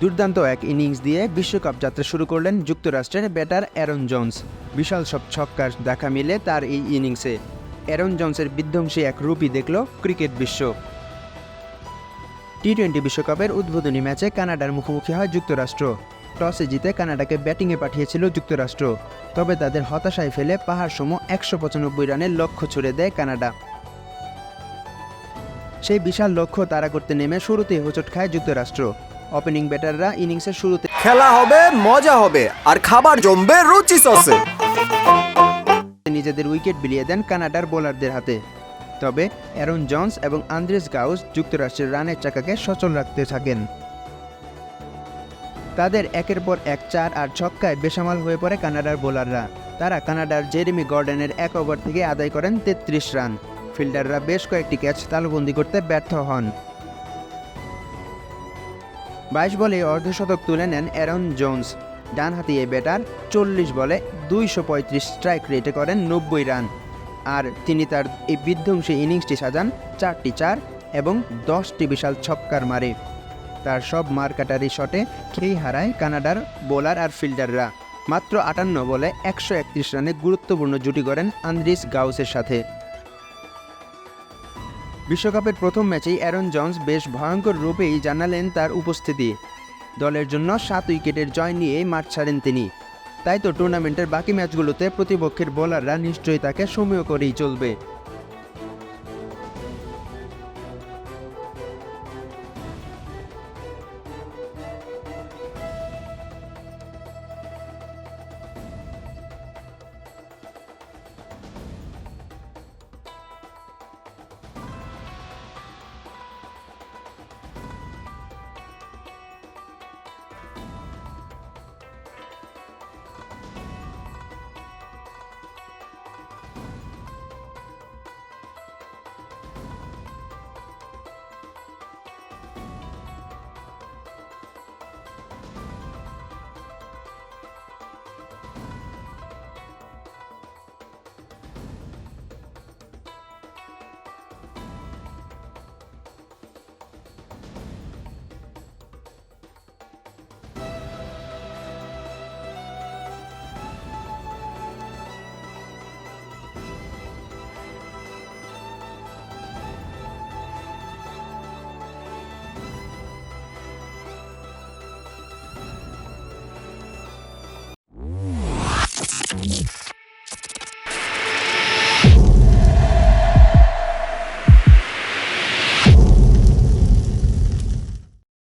দুর্দান্ত এক ইনিংস দিয়ে বিশ্বকাপ যাত্রা শুরু করলেন যুক্তরাষ্ট্রের ব্যাটার অ্যারন জোন্স। বিশাল সব ছক্কার দেখা মিলে তার এই ইনিংসে। অ্যারন জোন্সের বিধ্বংসী এক রূপই দেখল ক্রিকেট বিশ্ব। টি টোয়েন্টি বিশ্বকাপের উদ্বোধনী ম্যাচে কানাডার মুখোমুখি হয় যুক্তরাষ্ট্র। টসে জিতে কানাডাকে ব্যাটিংয়ে পাঠিয়েছিল যুক্তরাষ্ট্র। তবে তাদের হতাশায় ফেলে পাহাড় সম একশো পঁচানব্বই রানের লক্ষ্য ছুড়ে দেয় কানাডা। সেই বিশাল লক্ষ্য তারা করতে নেমে শুরুতেই হোঁচট খায় যুক্তরাষ্ট্র। ওপেনিং ব্যাটাররা ইনিংসের শুরুতে খেলা হবে মজা হবে আর খাবার জমবে রুচি সসে। নিজেদের উইকেট বিলিয়ে দেন কানাডার বোলারদের হাতে। তবে অ্যারন জনস এবং আন্দ্রেস গাউস যুক্তরাষ্ট্রের রানের চাকাকে সচল রাখতে থাকেন। তাদের একের পর এক চার আর ছক্কায় বেসামাল হয়ে পড়ে কানাডার বোলাররা। তারা কানাডার জেরেমি গর্ডেনের এক ওভার থেকে আদায় করেন তেত্রিশ রান। ফিল্ডাররা বেশ কয়েকটি ক্যাচ তালবন্দি করতে ব্যর্থ হন। বাইশ বলে অর্ধশতক তুলে নেন অ্যারন জোন্স। ডানহাতি এই ব্যাটার চল্লিশ বলে দুইশো পঁয়ত্রিশ স্ট্রাইক রেটে করেন নব্বই রান। আর তিনি তার এই বিধ্বংসী ইনিংসটি সাজান চারটি চার এবং দশটি বিশাল ছক্কার মারে। তার সব মারকাটারি শটে খেই হারায় কানাডার বোলার আর ফিল্ডাররা। মাত্র আটান্ন বলে একশো একত্রিশ রানে গুরুত্বপূর্ণ জুটি করেন আন্দ্রিস গাউসের সাথে। বিশ্বকাপের প্রথম ম্যাচেই অ্যারন জন্স বেশ ভয়ঙ্কর রূপেই জানালেন তার উপস্থিতি। দলের জন্য সাত উইকেটের জয় নিয়ে মাঠ ছাড়েন তিনি। তাই তো টুর্নামেন্টের বাকি ম্যাচগুলোতে প্রতিপক্ষের বোলাররা নিশ্চয়ই তাকে সময় করেই চলবে।